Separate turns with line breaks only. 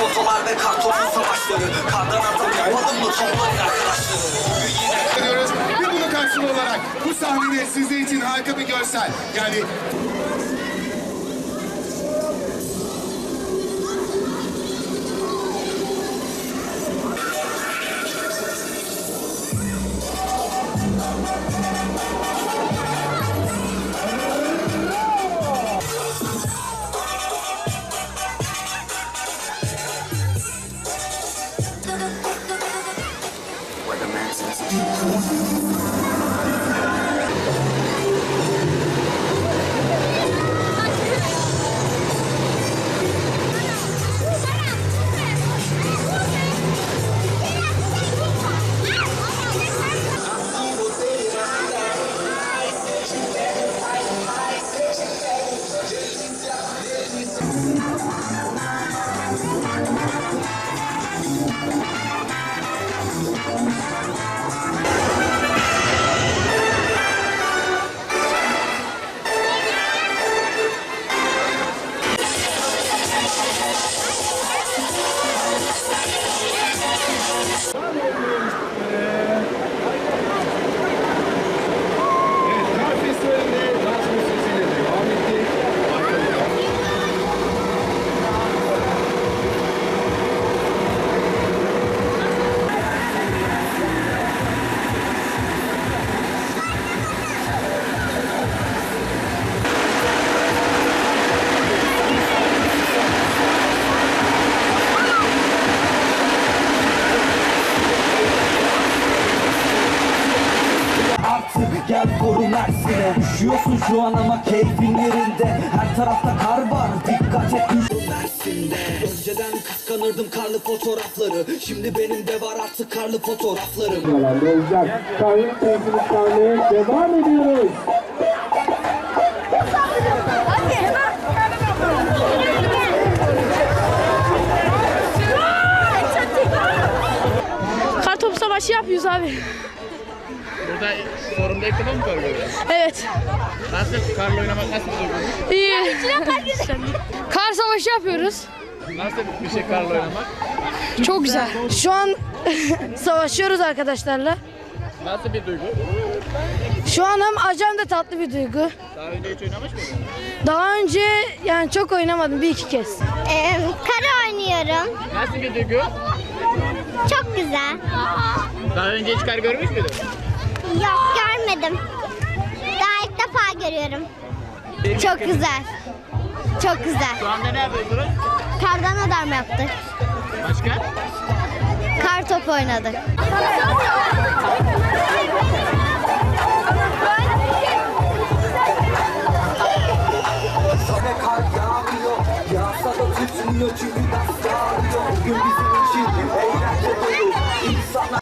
Fotolar ve kartonun savaşları Kardan atom yapalım mı toplayın arkadaşları Bugün yine
ediyoruz. Ve bunun karşılığı olarak bu sahnede sizler için harika bir görsel. Yani Thank you.
Artık gel koru Mersin'e Üşüyorsun şu an ama keyfin yerinde Her tarafta kar var dikkat et Mersin'de Önceden kıskanırdım karlı fotoğrafları Şimdi benim de var artık karlı fotoğraflarım
olacak. Kahve keyfini kahveye devam ediyoruz.
Kartopu savaşı yapıyoruz abi.
Burada forumda kar görüyorsun?
Evet.
Nasıl karla oynamak nasıl bir duygu?
İyi. Kar savaşı yapıyoruz.
Nasıl bir şey karla oynamak?
Çok güzel. Şu an savaşıyoruz arkadaşlarla.
Nasıl bir duygu?
Şu an hem acı hem de tatlı bir duygu.
Daha önce hiç oynamış mıydın?
Daha önce yani çok oynamadım bir iki kez.
Ee, kar oynuyorum.
Nasıl bir duygu?
Çok güzel.
Daha önce hiç kar görmüş müydün?
Yok görmedim. Daha ilk defa görüyorum. Çok güzel. Çok güzel.
Şu anda ne yapıyorsunuz?
Kardan adam yaptık.
Başka?
Kar topu oynadık.
Sana kar yağmıyor Yağsa da tutmuyor çünkü